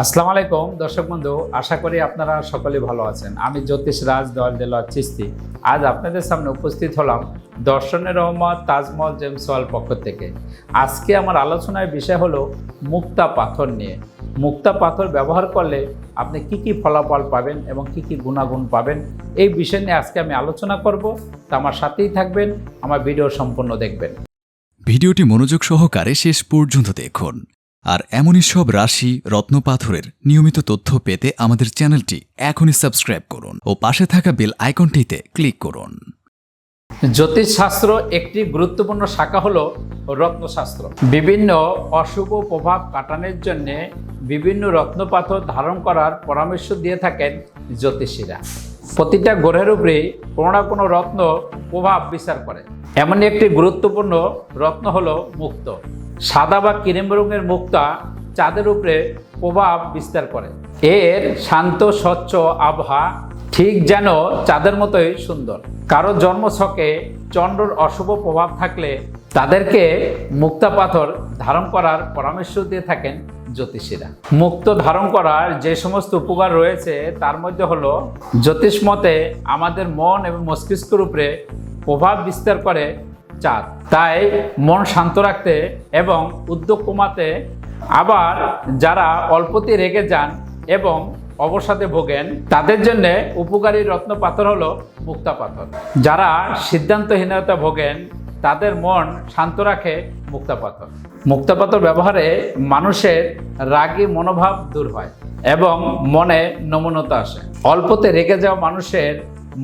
আসসালামু আলাইকুম, দর্শক বন্ধু, আশা করি আপনারা সকলে ভালো আছেন। আমি জ্যোতিষ রাজ দয়াল দেলোয়ার চিস্তি আজ আপনাদের সামনে উপস্থিত হলাম দর্শনের রহমত তাজমহল জেমস ওয়াল পক্ষ থেকে। আজকে আমার আলোচনার বিষয় হলো মুক্তা পাথর নিয়ে। মুক্তা পাথর ব্যবহার করলে আপনি কি কি ফলাফল পাবেন এবং কি কি গুণাগুণ পাবেন, এই বিষয় নিয়ে আজকে আমি আলোচনা করব। তা আমার সাথেই থাকবেন, আমার ভিডিও সম্পূর্ণ দেখবেন। ভিডিওটি মনোযোগ সহকারে শেষ পর্যন্ত দেখুন। আর এমনই সব রাশি রত্নপাথরের নিয়মিত তথ্য পেতে আমাদের চ্যানেলটি এখনই সাবস্ক্রাইব করুন ও পাশে থাকা বেল আইকনটিতে ক্লিক করুন। জ্যোতিষশাস্ত্র একটি গুরুত্বপূর্ণ শাখা হলো রত্নশাস্ত্র। বিভিন্ন অশুভ প্রভাব কাটানোর জন্য বিভিন্ন রত্নপাথর ধারণ করার পরামর্শ দিয়ে থাকেন জ্যোতিষীরা। প্রতিটা গ্রহের উপরে কোনো না কোনো রত্ন প্রভাব বিচার করে। এমনই একটি গুরুত্বপূর্ণ রত্ন হলো মুক্ত। সাদা বা ক্রিম রঙের মুক্তা চাঁদের উপরে প্রভাব বিস্তার করে। এর শান্ত, স্বচ্ছ আবহাওয়া ঠিক যেন চাঁদের মতোই সুন্দর। কারও জন্মছকে চন্দ্রর অশুভ প্রভাব থাকলে তাদেরকে মুক্তা পাথর ধারণ করার পরামর্শ দিয়ে থাকেন জ্যোতিষীরা। মুক্ত ধারণ করার যে সমস্ত উপকার রয়েছে, তার মধ্যে হলো জ্যোতিষ মতে আমাদের মন এবং মস্তিষ্কের উপরে প্রভাব বিস্তার করে চাঁদ। তাই মন শান্ত রাখতে এবং উদ্যোগ কমাতে আবার যারা অল্পতে রেগে যান এবং অবসাদে ভোগেন, তাদের জন্য উপকারী রত্ন পাথর হলো মুক্তা পাথর। যারা সিদ্ধান্তহীনতা ভোগেন, তাদের মন শান্ত রাখে মুক্তা পাথর। মুক্তা পাথর ব্যবহারে মানুষের রাগী মনোভাব দূর হয় এবং মনে নমনতা আসে। অল্পতে রেগে যাওয়া মানুষের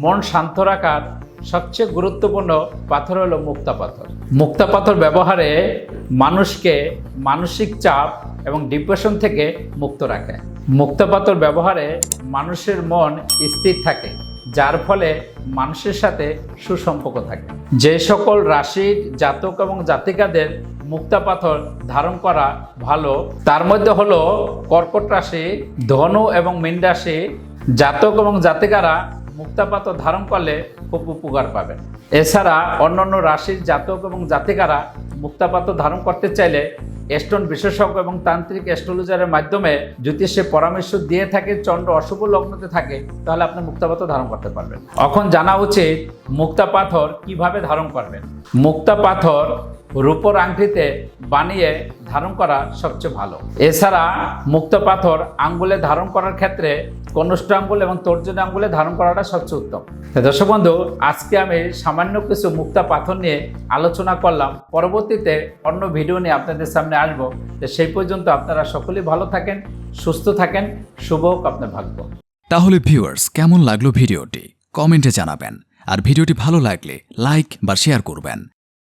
মন শান্ত রাখার সবচেয়ে গুরুত্বপূর্ণ পাথর হলো মুক্তা পাথর। মুক্তা পাথর ব্যবহারে মানুষকে মানসিক চাপ এবং ডিপ্রেশন থেকে মুক্ত রাখে। মুক্তা পাথর ব্যবহারে মানুষের মন স্থির থাকে, যার ফলে মানুষের সাথে সুসম্পর্ক থাকে। যে সকল রাশির জাতক এবং জাতিকাদের মুক্তা পাথর ধারণ করা ভালো, তার মধ্যে হলো কর্কট রাশি, ধনু এবং মীন রাশি। জাতক এবং জাতিকারা মুক্তাপাথর ধারণ করলে খুব উপকার পাবেন এছাড়া অন্যান্য রাশির জাতক এবং জাতিকারা মুক্তাপাথর ধারণ করতে চাইলে এস্টন বিশেষজ্ঞ এবং তান্ত্রিক অ্যাস্ট্রোলজারের মাধ্যমে জ্যোতিষে পরামর্শ দিয়ে থাকে, চন্দ্র অশুভ লগ্নতে থাকে, তাহলে আপনি মুক্তাপাথর ধারণ করতে পারবেন। এখন জানা উচিত মুক্তা পাথর কীভাবে ধারণ করবেন। মুক্তা পাথর রূপর আংটিতে বানিয়ে ধারণ করা সবচেয়ে ভালো। এছাড়া মুক্ত পাথর আঙ্গুলে ধারণ করার ক্ষেত্রে কনিষ্ঠ আঙ্গুল এবং তর্জনী আঙ্গুলে ধারণ করাটা সবচেয়ে উত্তম। দর্শক বন্ধু, আজকে আমি সামান্য কিছু মুক্তা পাথর নিয়ে আলোচনা করলাম। পরবর্তীতে অন্য ভিডিও নিয়ে আপনাদের সামনে আসব। সেই পর্যন্ত আপনারা সকলেই ভালো থাকেন, সুস্থ থাকেন, শুভ হোক আপনার ভাগ্য। তাহলে ভিউয়ার্স কেমন লাগল ভিডিওটি? কমেন্টে জানাবেন। আর ভিডিওটি ভালো লাগলে লাইক বা শেয়ার করবেন।